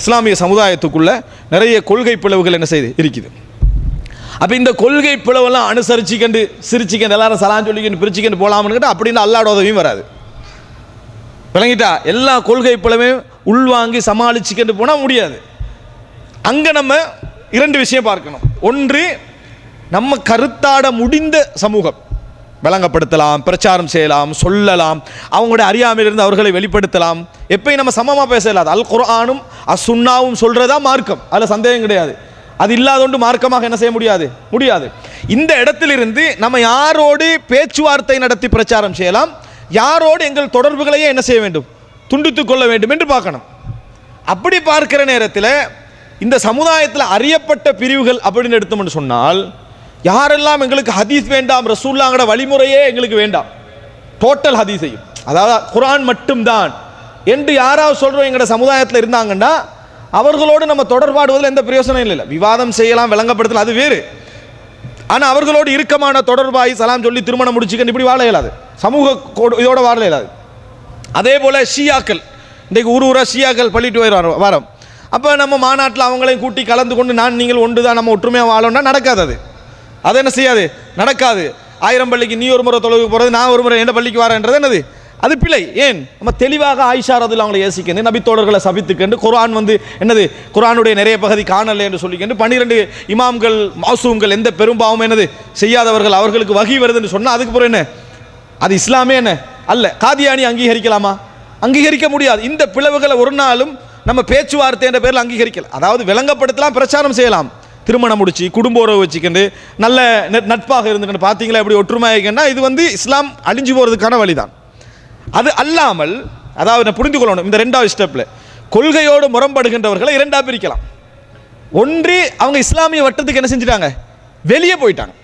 இஸ்லாமிய சமுதாயத்துக்குள்ள நிறைய கொள்கை பிளவுகள் என்ன செய்யுது இருக்குது. அப்போ இந்த கொள்கை பிளவெல்லாம் அனுசரிச்சுக்கண்டு சிரிச்சுக்கண்டு எல்லாரும் சலாம் சொல்லிக்கண்டு பிரிச்சுக்கண்டு போகலாம்னு கேட்டால் அப்படின்னு அல்லாட உதவியும் வராது. விளங்கிட்டா? எல்லா கொள்கை பிளவையும் உள்வாங்கி சமாளிச்சுக்கண்டு போனால் முடியாது. அங்கே நம்ம இரண்டு விஷயம் பார்க்கணும். ஒன்று நம்ம கருத்தாட முடிந்த சமூகம். விளங்கப்படுத்தலாம் பிரச்சாரம் செய்யலாம் சொல்லலாம் அவங்களுடைய அறியாமையிலிருந்து அவர்களை வெளிப்படுத்தலாம். எப்பயும் நம்ம சமமாக பேச அல் குரானும் அசுன்னாவும் சொல்கிறதா மார்க்கம். அதில் சந்தேகம் கிடையாது. அது இல்லாதொண்டு மார்க்கமாக என்ன செய்ய முடியாது? முடியாது. இந்த இடத்திலிருந்து நம்ம யாரோடு பேச்சுவார்த்தை நடத்தி பிரச்சாரம் செய்யலாம் யாரோடு எங்கள் தொடர்புகளையே என்ன செய்ய வேண்டும்? துண்டித்து கொள்ள வேண்டும் என்று பார்க்கணும். அப்படி பார்க்கிற நேரத்தில் இந்த சமுதாயத்தில் அறியப்பட்ட பிரிவுகள் அப்படின்னு எடுத்தோம்னு சொன்னால் யாரெல்லாம் எங்களுக்கு ஹதீஸ் வேண்டாம் ரசூல்லாங்கட வழிமுறையே எங்களுக்கு வேண்டாம். டோட்டல் ஹதீஸையும். அதாவது குரான் மட்டும்தான். என்று யாராவது சொல்கிறோம் எங்களோட சமுதாயத்தில் இருந்தாங்கன்னா அவர்களோடு நம்ம தொடர்பாடுவதில் எந்த பிரயோசனம் இல்லை விவாதம் செய்யலாம் விளங்கப்படுத்தலாம் அது வேறு. ஆனால் அவர்களோடு இறுக்கமான தொடர்பாகி சலாம் சொல்லி திருமணம் முடிச்சுக்கன்னு இப்படி வாழ இயலாது. சமூக இதோட வாழ இயலாது. அதே போல் ஷியாக்கள். இன்றைக்கு ஊர் ஊராக ஷியாக்கள் பள்ளிட்டு வர வரோம். அப்போ நம்ம மாநாட்டில் அவங்களையும் கூட்டி கலந்து கொண்டு நான் நீங்கள் ஒன்று தான் நம்ம ஒற்றுமையாக வாழணும்னா நடக்காது அது. அது என்ன செய்யாது? நடக்காது. ஆயிரம் பள்ளிக்கு நீ ஒரு முறை தொழுகு போகிறது நான் ஒரு முறை என்ன பள்ளிக்கு வரேன்றது என்னது? அது பிழை. ஏன்? நம்ம தெளிவாக ஆயிஷா ரதில் அவங்களை யோசிக்கணும் நபித்தோழர்களை சபித்துக்கண்டு குரான் வந்து என்னது? குரானுடைய நிறைய பகுதி காணலை என்று சொல்லிக்கிண்டு பன்னிரெண்டு இமாம்கள் மாசூம்கள் எந்த பெரும்பாவும் என்னது? செய்யாதவர்கள் அவர்களுக்கு வகி வருதுன்னு சொன்னால் அதுக்கு பிறகு என்ன? அது இஸ்லாமே என்ன? அல்ல. காதியானி அங்கீகரிக்கலாமா? அங்கீகரிக்க முடியாது. இந்த பிளவுகளை ஒரு நாளும் நம்ம பேச்சுவார்த்தை என்ற பேரில் அங்கீகரிக்கல. அதாவது விளங்கப்படுத்தலாம் பிரச்சாரம் செய்யலாம். திருமணம் முடிச்சு குடும்ப உறவு வச்சுக்கிண்டு நல்ல நட்பாக இருந்துக்கிட்டு பார்த்தீங்களா எப்படி ஒற்றுமையாக இது வந்து இஸ்லாம் அழிஞ்சு போகிறதுக்கான வழிதான். அது அல்லாமல் அதாவது நான் புரிந்து கொள்ளணும் இந்த ரெண்டாவது ஸ்டெப்பில் கொள்கையோடு முரண்படுகின்றவர்களை இரண்டாக பிரிக்கலாம். ஒன்று அவங்க இஸ்லாமிய வட்டத்துக்கு என்ன செஞ்சிட்டாங்க? வெளியே போயிட்டாங்க.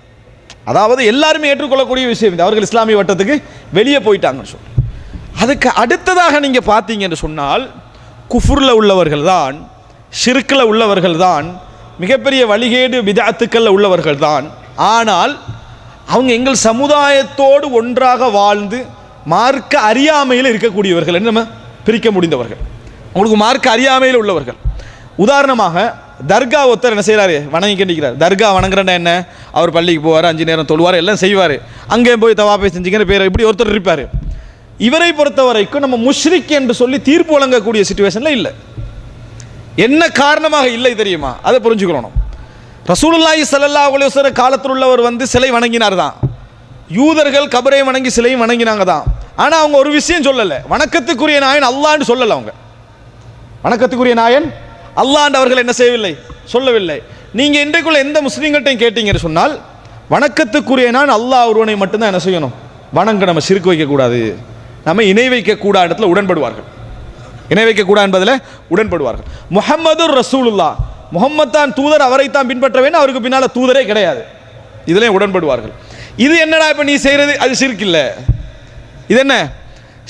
அதாவது எல்லாருமே ஏற்றுக்கொள்ளக்கூடிய விஷயம் இது அவர்கள் இஸ்லாமிய வட்டத்துக்கு வெளியே போயிட்டாங்கன்னு சொல்லி அதுக்கு அடுத்ததாக நீங்கள் பார்த்தீங்கன்னு சொன்னால் குஃபுரில் உள்ளவர்கள் தான் ஷிருக்கில் உள்ளவர்கள் தான் மிகப்பெரிய வழிகேடு விதாத்துக்களில் உள்ளவர்கள் தான் ஆனால் அவங்க எங்கள் சமுதாயத்தோடு ஒன்றாக வாழ்ந்து மார்க்க அறியாமையில் இருக்கக்கூடியவர்கள். என்று நம்ம? பிரிக்க முடிந்தவர்கள். உங்களுக்கு மார்க்க அறியாமையில் உள்ளவர்கள். உதாரணமாக தர்கா ஒருத்தர் என்ன செய்கிறாரு வணங்கி கண்டிக்கிறார் தர்கா வணங்குறேன்னா என்ன? அவர் பள்ளிக்கு போவார் அஞ்சு நேரம் தொழுவார் எல்லாம் செய்வார். அங்கே போய் தவாப்பை செஞ்சுக்கிற பேர் இப்படி ஒருத்தர் இருப்பார். இவரை பொறுத்த வரைக்கும் நம்ம முஷ்ரிக் என்று சொல்லி தீர்ப்பு வழங்கக்கூடிய சுச்சுவேஷனில் இல்லை. என்ன காரணமாக இல்லை தெரியுமா? அதை புரிஞ்சுக்கணும் ரசூலுல்லாஹி சல்லா அலைஹி காலத்தில் உள்ளவர் வந்து சிலை வணங்கினார் தான். யூதர்கள் கபரை வணங்கி சிலையும் வணங்கினாங்க தான். ஆனால் அவங்க ஒரு விஷயம் சொல்லலை. வணக்கத்துக்குரிய நாயன் அல்லான்னு சொல்லலை அவங்க. வணக்கத்துக்குரிய நாயன் அல்லாண்டு அவர்கள் என்ன செய்யவில்லை? சொல்லவில்லை. நீங்கள் இன்றைக்குள்ள எந்த முஸ்லீம்கிட்டையும் கேட்டீங்கன்னு சொன்னால் வணக்கத்துக்குரிய நான் அல்லாஹ் ஒருவனை மட்டும்தான் என்ன செய்யணும்? வணங்க நம்ம சிறுக்கு வைக்கக்கூடாது. நம்ம இணை வைக்கக்கூடாத இடத்துல உடன்படுவார்கள். இணை வைக்கக்கூடாது என்பதில் உடன்படுவார்கள். முகமது ரசூலுல்லா முகம்மது தான் தூதர் அவரைத்தான் பின்பற்ற வேண்டும் அவருக்கு பின்னால் தூதரே கிடையாது. இதிலே உடன்படுவார்கள். இது என்னடா இப்போ நீ செய்கிறது அது சிறுக்கு இல்லை. இது என்ன?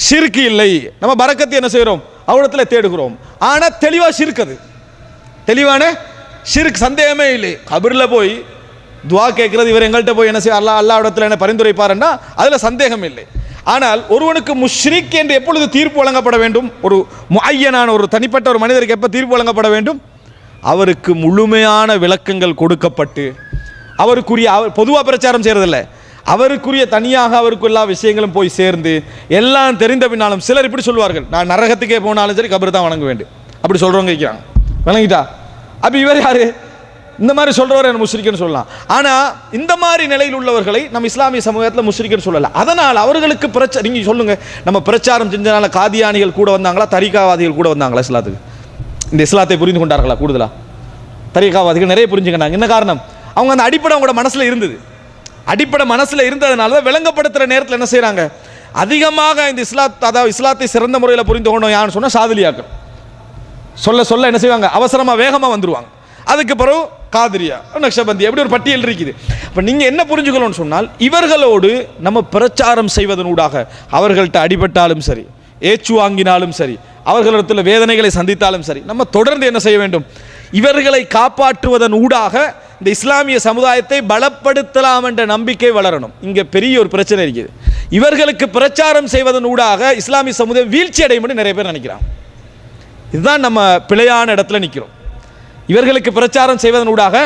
சிறுக்கு இல்லை. நம்ம பறக்கத்தை என்ன செய்கிறோம்? அவரிடத்துல தேடுகிறோம். ஆனால் தெளிவாக சிறுக்கு அது தெளிவான சிறுக்கு சந்தேகமே இல்லை. கபிரில் போய் துவா கேட்குறது இவர் எங்கள்கிட்ட போய் என்ன செய்ய அல்லா அல்லா இடத்துல என்ன பரிந்துரைப்பாருன்னா அதில் சந்தேகம் இல்லை. ஆனால் ஒருவனுக்கு முஷ்ரிக் என்று எப்பொழுது தீர்ப்பு வழங்கப்பட வேண்டும்? ஒரு முஐயனான ஒரு தனிப்பட்ட ஒரு மனிதருக்கு எப்போ தீர்ப்பு வழங்கப்பட வேண்டும்? அவருக்கு முழுமையான விளக்கங்கள் கொடுக்கப்பட்டு அவருக்குரிய அவர் பொதுவாக பிரச்சாரம் செய்கிறதில்ல அவருக்குரிய தனியாக அவருக்கு எல்லா விஷயங்களும் போய் சேர்ந்து எல்லாம் தெரிந்த பின்னாலும் சிலர் இப்படி சொல்வார்கள். நான் நரகத்துக்கே போனாலும் சரி கபர் தான் வணங்க வேண்டும். அப்படி சொல்கிறவங்க வைக்கிறாங்க வணங்கிட்டா அப்போ இவர் யாரு? இந்த மாதிரி சொல்கிறவர் என்ன முஸ்ரிக்குன்னு சொல்லலாம். ஆனால் இந்த மாதிரி நிலையில் உள்ளவர்களை நம்ம இஸ்லாமிய சமூகத்தில் முஸ்ரிக்குன்னு சொல்லலை. அதனால் அவர்களுக்கு பிரச்சனை நீங்கள் சொல்லுங்கள் நம்ம பிரச்சாரம் செஞ்சனால காதியானிகள் கூட வந்தாங்களா? தரிகாவாதிகள் கூட வந்தாங்களா இஸ்லாத்துக்கு? இந்த இஸ்லாத்தை புரிந்து கொண்டார்களா கூடுதலாக தரிகாவாதிகள் நிறைய புரிஞ்சுக்கினாங்க என்ன காரணம்? அவங்க அந்த அடிப்படை அவங்களோட மனசில் இருந்தது. அடிப்படை மனசில் இருந்ததுனால தான் விளங்கப்படுத்துகிற நேரத்தில் என்ன செய்கிறாங்க அதிகமாக இந்த இஸ்லாத் அதாவது இஸ்லாத்தை சிறந்த முறையில் புரிந்து கொண்டோம் யான்னு சொன்னால் சாதிலியாக்கள். சொல்ல சொல்ல என்ன செய்வாங்க? அவசரமாக வேகமாக வந்துடுவாங்க அதுக்கு பிறகு காதிரியா நக்ஷபந்தி எப்படி ஒரு பட்டியல் இருக்குது. இப்போ நீங்கள் என்ன புரிஞ்சுக்கணும்னு சொன்னால் இவர்களோடு நம்ம பிரச்சாரம் செய்வதனூடாக அவர்கள்ட்ட அடிபட்டாலும் சரி ஏச்சு வாங்கினாலும் சரி அவர்களிடத்தில் வேதனைகளை சந்தித்தாலும் சரி நம்ம தொடர்ந்து என்ன செய்ய வேண்டும்? இவர்களை காப்பாற்றுவதன் ஊடாக இந்த இஸ்லாமிய சமுதாயத்தை பலப்படுத்தலாம் என்ற நம்பிக்கை வளரணும். இங்கே பெரிய ஒரு பிரச்சனை இருக்குது. இவர்களுக்கு பிரச்சாரம் செய்வதன் ஊடாக இஸ்லாமிய சமுதாயம் வீழ்ச்சி அடையும் நிறைய பேர் நினைக்கிறாங்க. இதுதான் நம்ம பிழையான இடத்துல நிற்கிறோம் இவர்களுக்கு பிரச்சாரம் செய்வதனூடாக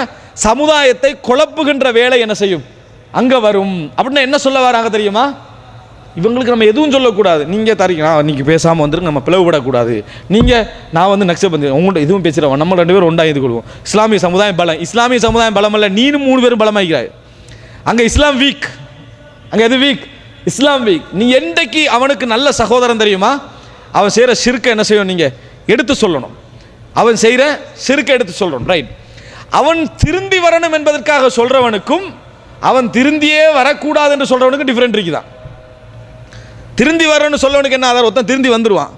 சமுதாயத்தை குழப்புகின்ற வேலை என்ன செய்யும்? அங்கே வரும். அப்படின்னா என்ன சொல்ல வராங்க தெரியுமா? இவங்களுக்கு நம்ம எதுவும் சொல்லக்கூடாது. நீங்கள் தரீங்க நான் நீங்கள் பேசாமல் வந்துருங்க நம்ம பிளவுபடக்கூடாது. நீங்கள் நான் வந்து நக்சல் பண்ணி உங்கள்கிட்ட இதுவும் பேசுகிறோம் நம்ம ரெண்டு பேரும் ஒன்றா இது கொள்வோம் இஸ்லாமிய சமுதாயம் பலம் இஸ்லாமிய சமுதாயம் பலம் அல்ல நீனும் மூணு பேரும் பலமாகிறாய் அங்கே இஸ்லாம் வீக் அங்கே எது வீக் இஸ்லாம் வீக் நீ என்றைக்கு அவனுக்கு நல்ல சகோதரன் தெரியுமா? அவன் செய்கிற சிறுக்க என்ன செய்யணும் நீங்கள் எடுத்து சொல்லணும். அவன் செய்கிற சிறுக்க எடுத்து சொல்கிறோம் ரைட் அவன் திருந்தி வரணும் என்பதற்காக சொல்கிறவனுக்கும் அவன் திருந்தியே வரக்கூடாது என்று சொல்கிறவனுக்கும் டிஃப்ரெண்ட் இருக்குதான் திருந்தி வரணும்னு சொல்லவனுக்கு என்ன ஆதாரம்? ஒருத்தன் திருந்தி வந்துடுவான்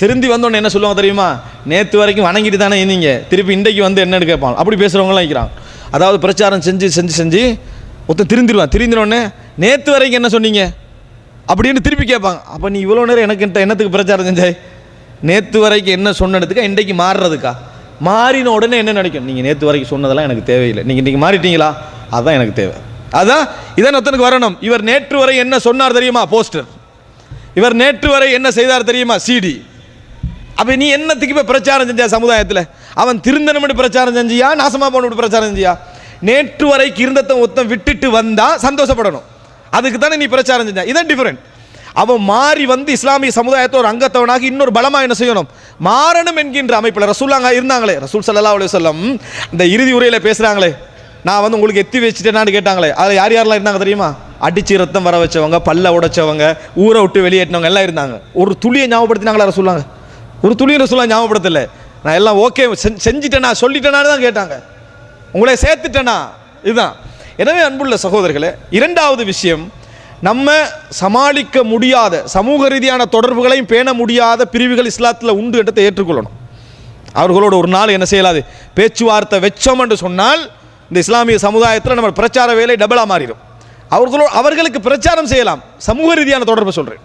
திருந்தி வந்தோடனே என்ன சொல்லுவான் தெரியுமா? நேற்று வரைக்கும் வணங்கிட்டு தானே இருந்தீங்க. திருப்பி இன்றைக்கு வந்து என்னன்னு கேட்பான். அப்படி பேசுகிறவங்களாம் இருக்கிறான் அதாவது பிரச்சாரம் செஞ்சு செஞ்சு செஞ்சு ஒருத்தன் திருந்திடுவான் திருந்தினோடனே நேற்று வரைக்கும் என்ன சொன்னீங்க? அப்படின்னு திருப்பி கேட்பாங்க. அப்போ நீ இவ்வளோ நேரம் எனக்கு என்கிட்ட என்னத்துக்கு பிரச்சாரம் செஞ்சாய் நேற்று வரைக்கும் என்ன சொன்னதுக்கா இன்றைக்கு மாறுறதுக்கா? மாறின உடனே என்ன நினைக்கும்? நீங்கள் நேற்று வரைக்கும் சொன்னதெல்லாம் எனக்கு தேவையில்லை. நீங்கள் இன்றைக்கி மாறிட்டீங்களா? அதுதான் எனக்கு தேவை. அதான் இதான் ஒருத்தனுக்கு வரணும். இவர் நேற்று வரை என்ன சொன்னார் தெரியுமா? போஸ்டர். இவர் நேற்று வரை என்ன செய்தார் தெரியுமா? சிடி அப்போ நீ என்னத்துக்கு இப்போ பிரச்சாரம் செஞ்சியா சமுதாயத்தில்? அவன் திருந்தனம்னு பிரச்சாரம் செஞ்சியா? நாசமாக போன பிரச்சாரம் செஞ்சியா? நேற்று வரைக்கு இருந்தத்தை ஒருத்தன் விட்டுட்டு வந்தால் சந்தோஷப்படணும். அதுக்கு தானே நீ பிரச்சாரம் செஞ்சா இதான் டிஃப்ரெண்ட் அவன் மாறி வந்து இஸ்லாமிய சமுதாயத்தை ஒரு அங்கத்தவனாக இன்னொரு பலமாக என்ன செய்யணும்? மாறணும் என்கின்ற அமைப்பில் ரசூலாங்க இருந்தாங்களே ரசூல் சல்லா அலைஹி சொல்லம் இந்த இறுதி உரையில் பேசுகிறாங்களே நான் வந்து உங்களுக்கு எத்தி வச்சுட்டேனான்னு கேட்டாங்களே அதில் யார் யாரெல்லாம் இருந்தாங்க தெரியுமா? அடிச்சு ரத்தம் வர வச்சவங்க பல்ல உடைச்சவங்க ஊரை விட்டு வெளியேற்றினவங்க எல்லாம் இருந்தாங்க. ஒரு துளியை ஞாபகப்படுத்தினாங்களா ரசூலாங்க ஒரு துளியை ரசூலாக ஞாபகப்படுத்தலை. நான் எல்லாம் ஓகே செஞ்சிட்டேனா சொல்லிட்டேனான்னு தான் கேட்டாங்க. உங்களை சேர்த்துட்டேனா? இதுதான். எனவே அன்புள்ள சகோதரர்களே இரண்டாவது விஷயம் நம்ம சமாளிக்க முடியாத சமூக ரீதியான தொடர்புகளையும் பேண முடியாத பிரிவுகள் இஸ்லாத்தில் உண்டு என்றதை ஏற்றுக்கொள்ளணும். அவர்களோட ஒரு நாள் என்ன செய்யலாது? பேச்சுவார்த்தை வச்சோம் என்று சொன்னால் இந்த இஸ்லாமிய சமுதாயத்தில் நம்ம பிரச்சார வேலை டபுளாக மாறிடும். அவர்களோ அவர்களுக்கு பிரச்சாரம் செய்யலாம். சமூக ரீதியான தொடர்பு சொல்கிறேன்